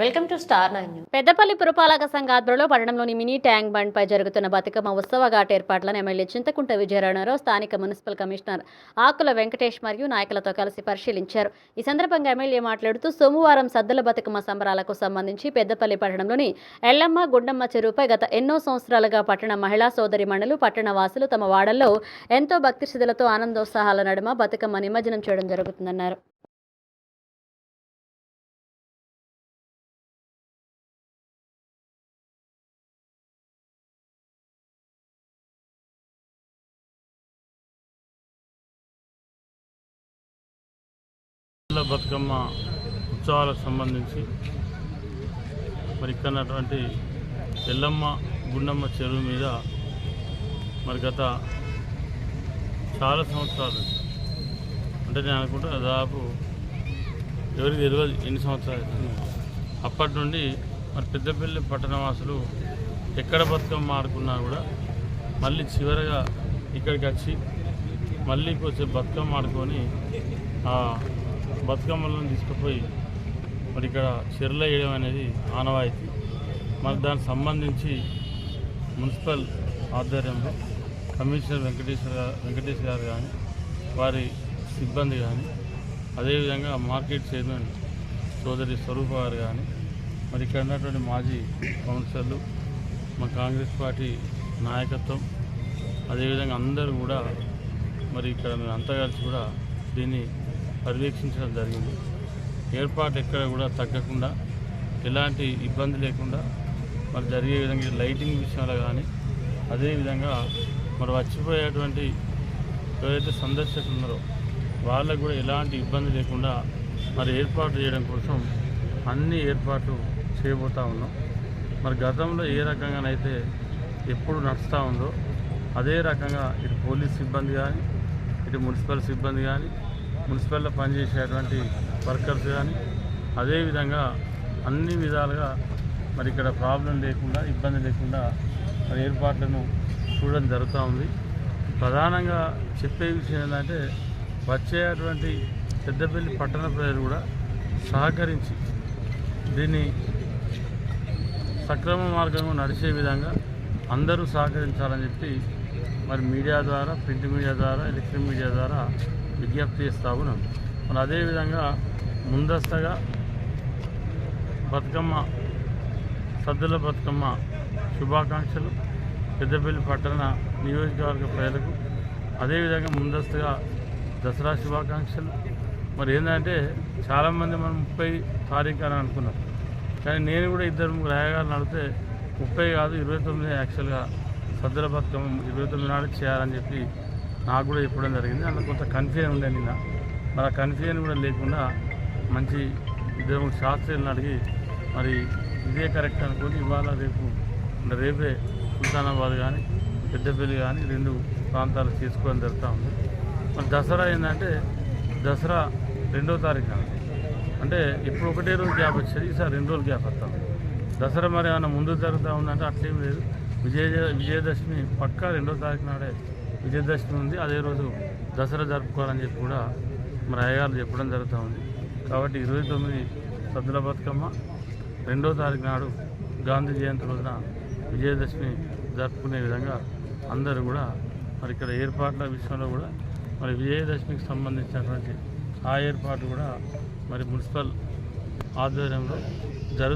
Welcome to star nine Peddapalli పురపాలక సంఘ ఆధ్వర్యంలో పట్టణంలోని మినీ ట్యాంక్ బండ్ పై జరుగుతున్న బతుకమ్మ ఉత్సవ ఘాట్ ఏర్పాట్లను ఎమ్మెల్యే చింతకుంట విజయరాణారావు స్థానిక మున్సిపల్ కమిషనర్ ఆకుల వెంకటేష్ మరియు నాయకులతో కలిసి పరిశీలించారు. ఈ సందర్భంగా ఎమ్మెల్యే మాట్లాడుతూ సోమవారం సద్దుల బతుకమ్మ సంబరాలకు సంబంధించి పెద్దపల్లి పట్టణంలోని ఎల్లమ్మ గుండమ్మ చెరువుపై గత ఎన్నో సంవత్సరాలుగా పట్టణ మహిళా సోదరి మండలు పట్టణ వాసులు తమ వాడల్లో ఎంతో భక్తి శ్రద్ధలతో ఆనందోత్సాహాల నడుమ బతుకమ్మ నిమజ్జనం చేయడం జరుగుతుందన్నారు. పిల్ల బతుకమ్మ ఉత్సవాలకు సంబంధించి మరి ఇక్కడ ఉన్నటువంటి ఎల్లమ్మ గుండమ్మ చెరువు మీద మరి గత చాలా సంవత్సరాలు అంటే నేను అనుకుంటా దాదాపు ఎవరికి తెలియదు ఎన్ని సంవత్సరాలు అప్పటి నుండి మరి పెద్దపల్లి పట్టణవాసులు ఎక్కడ బతుకమ్మ ఆడుకున్నా కూడా మళ్ళీ చివరగా ఇక్కడికి వచ్చి మళ్ళీ కొంచెం బతుకమ్మ ఆడుకొని బతుకమ్మలను తీసుకుపోయి మరి ఇక్కడ చెరువులో వేయడం అనేది ఆనవాయితీ. మరి దానికి సంబంధించి మున్సిపల్ ఆధ్వర్యంలో కమిషనర్ వెంకటేశ్వర వెంకటేష్ గారు కానీ వారి సిబ్బంది కానీ అదేవిధంగా మార్కెట్ చైర్మన్ సోదరి స్వరూప గారు కానీ మరి ఇక్కడ ఉన్నటువంటి మాజీ కౌన్సిలర్లు మా కాంగ్రెస్ పార్టీ నాయకత్వం అదేవిధంగా అందరూ కూడా మరి ఇక్కడ మేము అంతా కలిసి కూడా దీన్ని పర్యవేక్షించడం జరిగింది. ఏర్పాటు ఎక్కడ కూడా తగ్గకుండా ఎలాంటి ఇబ్బంది లేకుండా మరి జరిగే విధంగా లైటింగ్ విషయంలో కానీ అదేవిధంగా మరి వచ్చిపోయేటువంటి ఎవరైతే సందర్శకులు ఉన్నారో వాళ్ళకు కూడా ఎలాంటి ఇబ్బంది లేకుండా మరి ఏర్పాటు చేయడం కోసం అన్ని ఏర్పాట్లు చేయబోతూ ఉన్నాం. మరి గతంలో ఏ రకంగానైతే ఎప్పుడు నడుస్తూ ఉందో అదే రకంగా ఇటు పోలీస్ సిబ్బంది కానీ ఇటు మున్సిపల్ సిబ్బంది కానీ మున్సిపల్లో పనిచేసేటువంటి వర్కర్స్ కానీ అదేవిధంగా అన్ని విధాలుగా మరి ఇక్కడ ప్రాబ్లం లేకుండా ఇబ్బంది లేకుండా మరి ఏర్పాట్లను చూడడం జరుగుతూ ఉంది. ప్రధానంగా చెప్పే విషయం ఏంటంటే వచ్చేటువంటి పెద్దపల్లి పట్టణ ప్రజలు కూడా సహకరించి దీన్ని సక్రమ మార్గంలో నడిచే విధంగా అందరూ సహకరించాలని చెప్పి మరి మీడియా ద్వారా ప్రింట్ మీడియా ద్వారా ఎలక్ట్రిక్ మీడియా ద్వారా విజ్ఞప్తి చేస్తా ఉన్నాం. మరి అదేవిధంగా ముందస్తుగా బతుకమ్మ సద్దుల బతుకమ్మ శుభాకాంక్షలు పెద్దపల్లి పట్టణ నియోజకవర్గ ప్రజలకు. అదేవిధంగా ముందస్తుగా దసరా శుభాకాంక్షలు. మరి ఏంటంటే చాలామంది మనం ముప్పై తారీఖు అని అనుకున్నాం. కానీ నేను కూడా ఇద్దరు ముగ్గురు రాయగారిని ముప్పై కాదు ఇరవై తొమ్మిది యాక్చువల్గా సద్దుల బతుకమ్మ ఇరవై తొమ్మిది నాడు చేయాలని చెప్పి నాకు కూడా చెప్పడం జరిగింది. అందులో కొంత కన్ఫ్యూజన్ ఉండే నిన్న. మరి ఆ కన్ఫ్యూజన్ కూడా లేకుండా మంచి ఇద్దరు శాస్త్రీయులను అడిగి మరి ఇదే కరెక్ట్ అనుకొని ఇవాళ రేపు అంటే రేపే సుల్తానాబాద్ కానీ పెద్దపల్లి కానీ రెండు ప్రాంతాలు చేసుకోవడం జరుగుతూ ఉంది. మరి దసరా ఏంటంటే దసరా రెండో తారీఖు నాడు. అంటే ఇప్పుడు ఒకటే రోజు గ్యాప్ వచ్చేది ఈసారి రెండు రోజులు గ్యాప్ వస్తాం దసరా మరి ఏమైనా ముందు జరుగుతూ ఉందంటే అట్లేం లేదు. విజయ విజయదశమి పక్కా రెండో తారీఖు నాడే. విజయదశమి ఉంది. అదే రోజు దసరా జరుపుకోవాలని చెప్పి కూడా మరి అయ్యగారు చెప్పడం జరుగుతూ ఉంది. కాబట్టి ఇరవై తొమ్మిది సద్దుల బతుకమ్మ రెండో తారీఖు నాడు గాంధీ జయంతి రోజున విజయదశమి జరుపుకునే విధంగా అందరూ కూడా మరి ఇక్కడ ఏర్పాట్ల విషయంలో కూడా మరి విజయదశమికి సంబంధించినటువంటి ఆ ఏర్పాటు కూడా మరి మున్సిపల్ ఆధ్వర్యంలో జరుగుతుంది